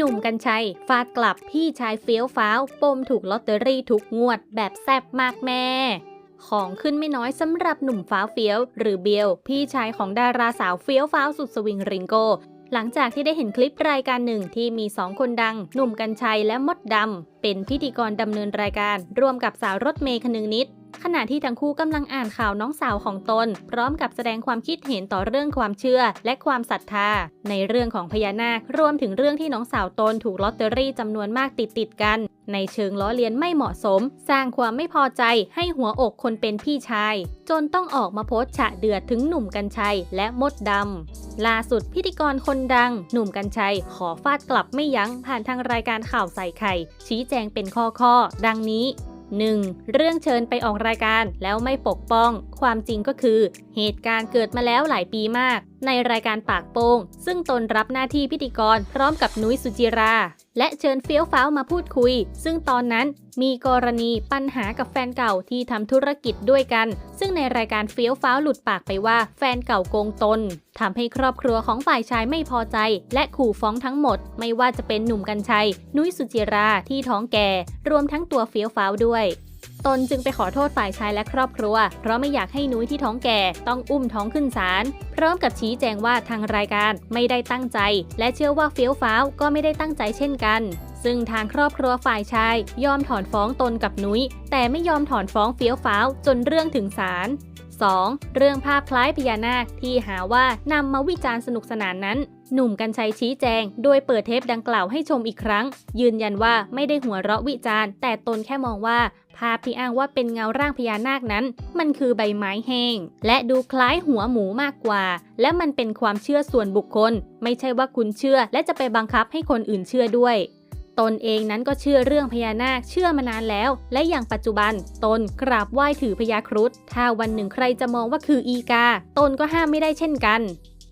หนุ่มกัญชัย ฟาดกลับพี่ชายเฟี้ยวฟ้าวปมถูกลอตเตอรี่ทุกงวดแบบแซบมากแม่ของขึ้นไม่น้อยสำหรับหนุ่มฟ้าเฟี้ยว หรือเบลพี่ชายของดาราสาวเฟี้ยวฟ้าวสุดสวิงริงโก หลังจากที่ได้เห็นคลิปรายการหนึ่งที่มีสองคนดัง หนุ่มกัญชัยและมดดำ เป็นพิธีกรดำเนินรายการ ร่วมกับสาวรถเมย์คนึงนิด ขณะที่ทั้งคู่กำลังอ่านข่าวน้องสาวของตน พร้อมกับแสดงความคิดเห็นต่อเรื่องความเชื่อและความศรัทธา ในเรื่องของพญานาครวมถึงเรื่องที่น้องสาวตนถูกลอตเตอรี่จำนวนมากติดติดกัน ในเชิงล้อเลียนไม่เหมาะสม สร้างความไม่พอใจให้หัวอกคนเป็นพี่ชาย จนต้องออกมาโพสต์ฉะเดือดถึงหนุ่มกัญชัยและมดดำ ล่าสุดพิธีกรคนดัง หนุ่มกัญชัย ขอฟาดกลับไม่ยั้งผ่านทางรายการข่าวใส่ไข่ ชี้แจงเป็นข้อข้อ ดังนี้ 1. เรื่องเชิญไปออกรายการแล้วไม่ปกป้อง ความจริงก็คือ เหตุการณ์เกิดมาแล้วหลายปีมากในรายการปากโป้งซึ่งตนรับหน้าที่พิธีกรพร้อมกับนุ้ยสุจิรา และเชิญเฟี้ยวฟ้าวมาพูดคุย ซึ่งตอนนั้นมีกรณีปัญหากับแฟนเก่าที่ทำธุรกิจด้วยกัน ซึ่งในรายการเฟี้ยวฟ้าวหลุดปากไปว่าแฟนเก่าโกงตนทำให้ครอบครัวของฝ่ายชายไม่พอใจ และขู่ฟ้องทั้งหมด ไม่ว่าจะเป็นหนุ่มกัญชัย นุ้ยสุจิราที่ท้องแก่ รวมทั้งตัวเฟี้ยวฟ้าวด้วย ตนจึงไปขอโทษฝ่ายชายและครอบครัว เพราะไม่อยากให้นุ้ยที่ท้องแก่ต้องอุ้มท้องขึ้นศาลพร้อมกับชี้แจงว่าทางรายการไม่ได้ตั้งใจ และเชื่อว่าเฟี้ยวฟ้าวก็ไม่ได้ตั้งใจเช่นกัน ซึ่งทางครอบครัวฝ่ายชายยอมถอนฟ้องตนกับนุ้ย แต่ไม่ยอมถอนฟ้องเฟี้ยวฟ้าวจนเรื่องถึงศาล 2. เรื่องภาพคล้ายพญานาคที่หาว่านำมาวิจารณ์สนุกสนานนั้น หนุ่มกัญชัยชี้แจง โดยเปิดเทปดังกล่าวให้ชมอีกครั้ง ยืนยันว่าไม่ได้หัวเราะวิจารณ์ แต่ตนแค่มองว่า ภาพที่อ้างว่าเป็นเงาร่างพญานาคนั้น มันคือใบไม้แห้ง และดูคล้ายหัวหมูมากกว่า และมันเป็นความเชื่อส่วนบุคคล ไม่ใช่ว่าคุณเชื่อและจะไปบังคับให้คนอื่นเชื่อด้วย ตนเองนั้นก็เชื่อเรื่องพญานาคเชื่อมานานแล้ว และอย่างปัจจุบัน ตนกราบไหว้ถือพญาครุฑถ้าวันหนึ่งใครจะมองว่าคืออีกา ตนก็ห้ามไม่ได้เช่นกัน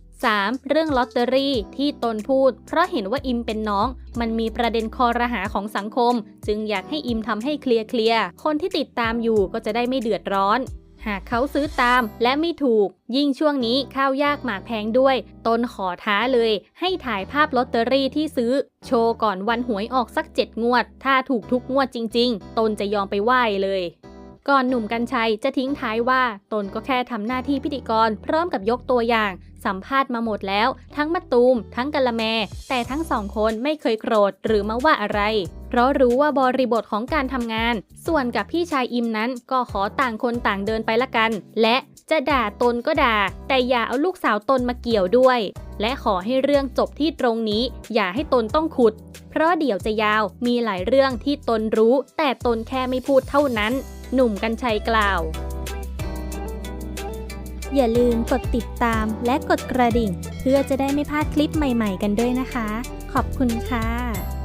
3. เรื่องลอตเตอรี่ที่ตนพูด เพราะเห็นว่าอิมเป็นน้อง มันมีประเด็นคอรหาของสังคม จึงอยากให้อิมทำให้เคลียร์เคลียร์คนที่ติดตามอยู่ก็จะได้ไม่เดือดร้อน หากเขาซื้อตามและไม่ถูก ยิ่งช่วงนี้ข้าวยากหมากแพงด้วย ตนขอท้าเลย ให้ถ่ายภาพลอตเตอรี่ที่ซื้อ โชว์ก่อนวันหวยออกสักเจ็ดงวด ถ้าถูกทุกงวดจริง ๆ ตนจะยอมไปไหว้เลยก่อนหนุ่มกัญชัยจะทิ้งท้ายว่า ตนก็แค่ทำหน้าที่พิธีกร พร้อมกับยกตัวอย่าง สัมภาษณ์มาหมดแล้ว ทั้งมะตูม ทั้งกะละแม แต่ทั้งสองคนไม่เคยโกรธหรือมาว่าอะไร ราะรู้ว่าบริบทของการทำงาน ส่วนกับพี่ชายอิมนั้นก็ขอต่างคนต่างเดินไปละกัน และจะด่าตนก็ด่า แต่อย่าเอาลูกสาวตนมาเกี่ยวด้วย และขอให้เรื่องจบที่ตรงนี้ อย่าให้ตนต้องขุด เพราะเดี๋ยวจะยาวมีหลายเรื่องที่ตนรู้ แต่ตนแค่ไม่พูดเท่านั้น หนุ่มกัญชัยกล่าว อย่าลืมกดติดตามและกดกระดิ่ง เพื่อจะได้ไม่พลาดคลิปใหม่ ๆ กันด้วยนะคะ ขอบคุณค่ะ